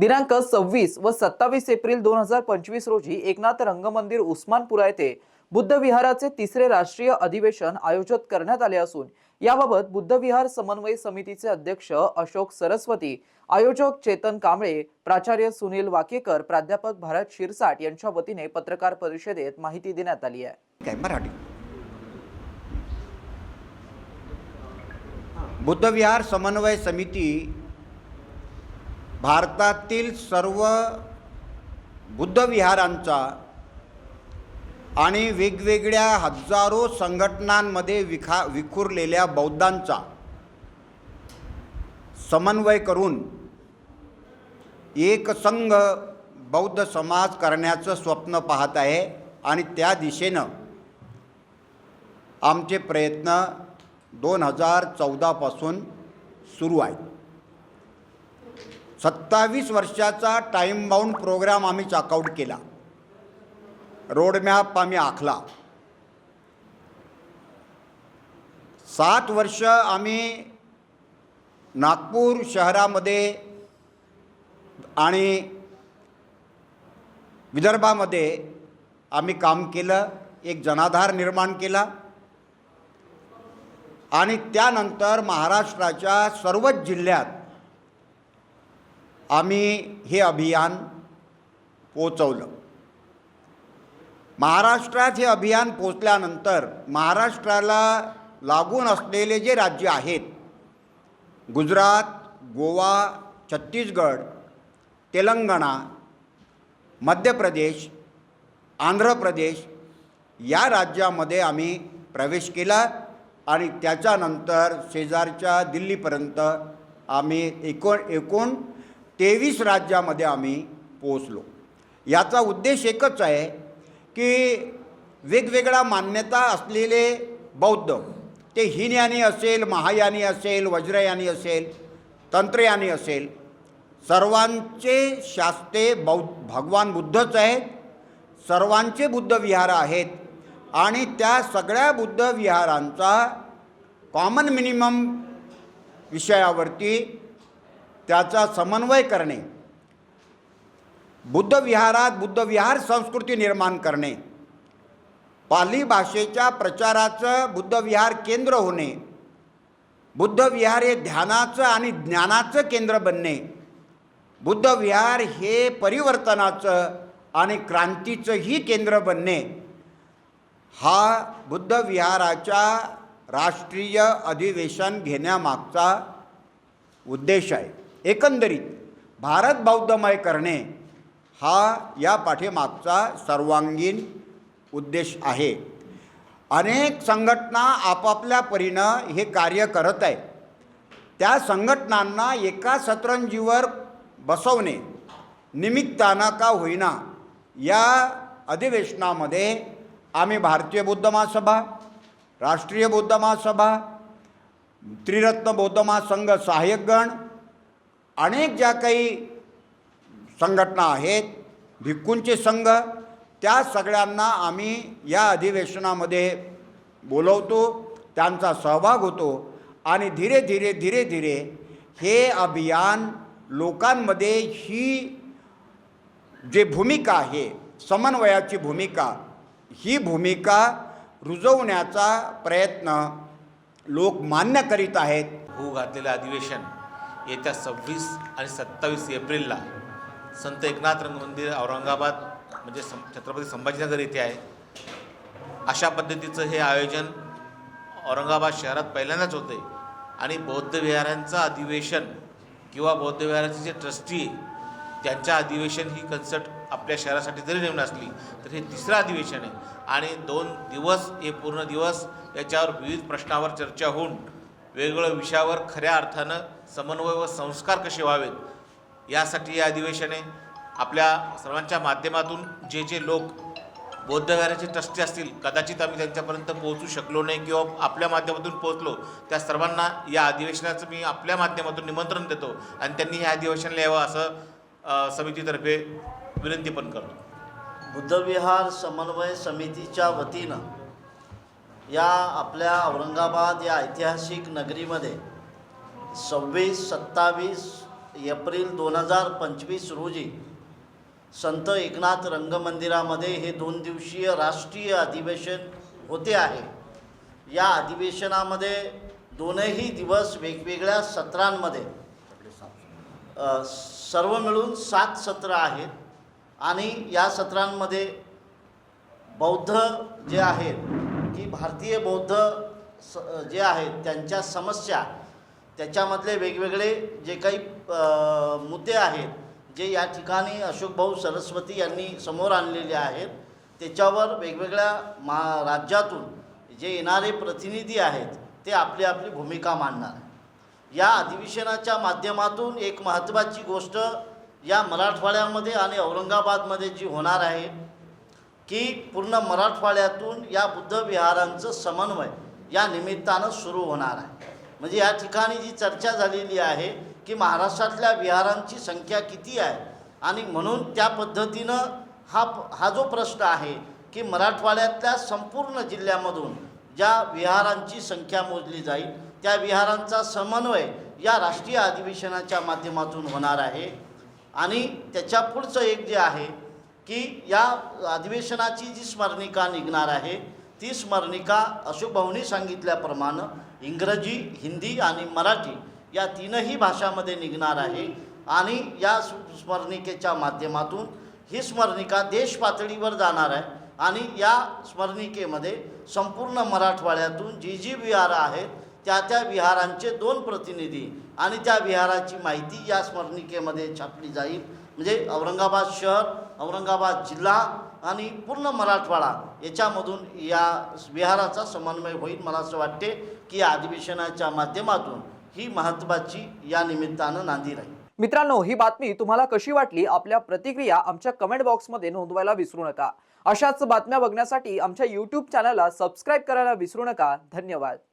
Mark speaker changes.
Speaker 1: दिनांक सव्वीस व सत्तावीस एप्रिल दोन हजार पंचवीस रोजी एकनाथ रंगमंदिर उस्मानपुरा येथे बुद्ध विहाराचे तिसरे राष्ट्रीय अधिवेशन आयोजित करण्यात आले असून याबाबत बुद्ध विहार समन्वय समितीचे अध्यक्ष अशोक सरस्वती आयोजक चेतन कांबळे प्राचार्य सुनील वाकेकर प्राध्यापक भारत शिरसाट यांच्या वतीने पत्रकार परिषदेत माहिती देण्यात आली आहे.
Speaker 2: काय मराठी? बुद्धविहार समन्वय समिती भारतातील सर्व बुद्धविहारांचा आणि वेगवेगळ्या हजारो संघटनांमध्ये विखा विखुरलेल्या बौद्धांचा समन्वय करून एक संघ बौद्ध समाज करण्याचं स्वप्न पाहत आहे आणि त्या दिशेनं आमचे प्रयत्न दोन हजार चौदापासून सुरू आहेत. सत्तावीस वर्षाचा टाईम बाउंड प्रोग्राम आम्ही चाकआउट केला. रोडमॅप आम्ही आखला. सात वर्ष आम्ही नागपूर शहरामध्ये आणि विदर्भामध्ये आम्ही काम केलं एक जनाधार निर्माण केला. आणि त्यानंतर महाराष्ट्राच्या सर्वच जिल्ह्यात आम्ही हे अभियान पोचवलं. महाराष्ट्रात हे अभियान पोचल्यानंतर महाराष्ट्राला लागून असलेले जे राज्य आहेत गुजरात गोवा छत्तीसगड तेलंगणा मध्य प्रदेश आंध्र प्रदेश या राज्यामध्ये आम्ही प्रवेश केला आणि त्याच्यानंतर शेजारच्या दिल्लीपर्यंत आम्ही एकोण एकूण तेवीस राज्यामध्ये आम्ही पोचलो याचा उद्देश एकच आहे की वेगवेगळ्या मान्यता असलेले बौद्ध ते हिनयानी असेल महायानी असेल वज्रयानी असेल तंत्रयानी असेल सर्वांचे शास्त्रे बौद्ध भगवान बुद्धच आहेत सर्वांचे बुद्ध विहार आहेत आणि त्या सगळ्या बुद्ध विहारांचा कॉमन मिनिमम विषयावरती त्याचा समन्वय करणे. बुद्ध विहारात बुद्ध विहार संस्कृती निर्माण करणे. पाली भाषेच्या प्रचाराचं बुद्ध विहार केंद्र होणे. बुद्ध विहार हे ध्यानाचं आणि ज्ञानाचं केंद्र बनणे. बुद्ध विहार हे परिवर्तनाचं आणि क्रांतीचंही केंद्र बनणे. हा बुद्ध विहाराच्या राष्ट्रीय अधिवेशन घेण्यामागचा उद्देश आहे. एकंदरीत भारत बौद्धमय करणे हा या पाठीमागचा सर्वांगीण उद्देश आहे. अनेक संघटना आपापल्या परीनं हे कार्य करत आहे त्या संघटनांना एका सतरंजीवर बसवणे निमित्तानं का होईना या अधिवेशनामध्ये आम्ही भारतीय बौद्ध महासभा राष्ट्रीय बौद्ध महासभा त्रिरत्न बौद्ध महासंघ सहाय्यक गण अनेक ज्या काही संघटना आहेत भिक्खूंचे संघ त्या सगळ्यांना आम्ही या अधिवेशनामध्ये बोलवतो त्यांचा सहभाग होतो आणि धीरे धीरे धीरे धीरे हे अभियान लोकांमध्ये ही जे भूमिका आहे समन्वयाची भूमिका ही भूमिका रुजवण्याचा प्रयत्न लोक मान्य करीत आहेत.
Speaker 3: होऊ घातलेलं अधिवेशन येत्या सव्वीस आणि सत्तावीस एप्रिलला संत एकनाथ रंग मंदिर औरंगाबाद म्हणजे सं छत्रपती संभाजीनगर येथे आहे. अशा पद्धतीचं हे आयोजन औरंगाबाद शहरात पहिल्यांदाच होते आणि बौद्ध विहारांचं अधिवेशन किंवा बौद्ध विहाराचे जे ट्रस्टी त्यांच्या अधिवेशन ही कन्सर्ट आपल्या शहरासाठी जरी नेमून असली तर हे तिसरं अधिवेशन आहे. आणि दोन दिवस हे पूर्ण दिवस याच्यावर विविध प्रश्नावर चर्चा होऊन वेगवेगळ्या विषयावर खऱ्या अर्थानं समन्वय व संस्कार कसे व्हावेत यासाठी या अधिवेशने आपल्या सर्वांच्या माध्यमातून जे जे लोक बौद्धविहाराचे ट्रस्टी असतील कदाचित आम्ही त्यांच्यापर्यंत पोहोचू शकलो नाही किंवा आपल्या माध्यमातून पोहोचलो त्या सर्वांना या अधिवेशनाचं मी आपल्या माध्यमातून निमंत्रण देतो आणि त्यांनी हे अधिवेशन यावं असं समितीतर्फे विनंती पण करतो.
Speaker 4: बुद्धविहार समन्वय समितीच्या वतीनं या आपल्या औरंगाबाद या ऐतिहासिक नगरीमध्ये सव्वीस सत्तावीस एप्रिल दोन हजार पंचवीस रोजी संत एकनाथ रंगमंदिरामध्ये हे दोन दिवसीय राष्ट्रीय अधिवेशन होते आहे. या अधिवेशनामध्ये दोनही दिवस वेगवेगळ्या सत्रांमध्ये सर्व मिळून सात सत्र आहेत आणि या सत्रांमध्ये बौद्ध जे आहेत की भारतीय बौद्ध स जे आहेत त्यांच्या समस्या त्याच्यामधले वेगवेगळे जे काही मुद्दे आहेत जे या ठिकाणी अशोकभाऊ सरस्वती यांनी समोर आणलेले आहेत त्याच्यावर वेगवेगळ्या मा राज्यातून जे येणारे प्रतिनिधी आहेत ते आपली आपली भूमिका मांडणार या अधिवेशनाच्या माध्यमातून एक महत्त्वाची गोष्ट या मराठवाड्यामध्ये आणि औरंगाबादमध्ये जी होणार आहे की पूर्ण मराठवाड्यातून या बुद्ध विहारांचं समन्वय या निमित्तानं सुरू होणार आहे. म्हणजे या ठिकाणी जी चर्चा झालेली आहे की महाराष्ट्रातल्या विहारांची संख्या किती आहे आणि म्हणून त्या पद्धतीनं हा हा जो प्रश्न आहे की मराठवाड्यातल्या संपूर्ण जिल्ह्यामधून ज्या विहारांची संख्या मोजली जाईल त्या विहारांचा समन्वय या राष्ट्रीय अधिवेशनाच्या माध्यमातून होणार आहे. आणि त्याच्या पुढचं एक जे आहे की या अधिवेशनाची जी स्मरणिका निघणार आहे ती स्मरणिका अशोक भाऊनी सांगितल्याप्रमाणे इंग्रजी हिंदी आणि मराठी या तीनही भाषामध्ये निघणार आहे. आणि या स्मरणिकेच्या माध्यमातून ही स्मरणिका देश पातळीवर जाणार आहे. आणि या स्मरणिकेमध्ये संपूर्ण मराठवाड्यातून जी जी विहारं आहेत त्या त्या विहारांचे दोन प्रतिनिधी आणि त्या विहाराची माहिती या स्मरणिकेमध्ये छापली जाईल. म्हणजे औरंगाबाद शहर औरंगाबाद जिल्हा आणि पूर्ण मराठवाडा याच्यामधून या विहाराचा समन्वय होईल मला असं वाटते की या अधिवेशनाच्या माध्यमातून ही महत्त्वाची या निमित्तानं नांदी राहील.
Speaker 1: मित्रांनो ही बातमी तुम्हाला कशी वाटली? आपल्या प्रतिक्रिया आमच्या कमेंट बॉक्समध्ये नोंदवायला विसरू नका. अशाच बातम्या बघण्यासाठी आमच्या यूट्यूब चॅनलला सबस्क्राईब करायला विसरू नका. धन्यवाद.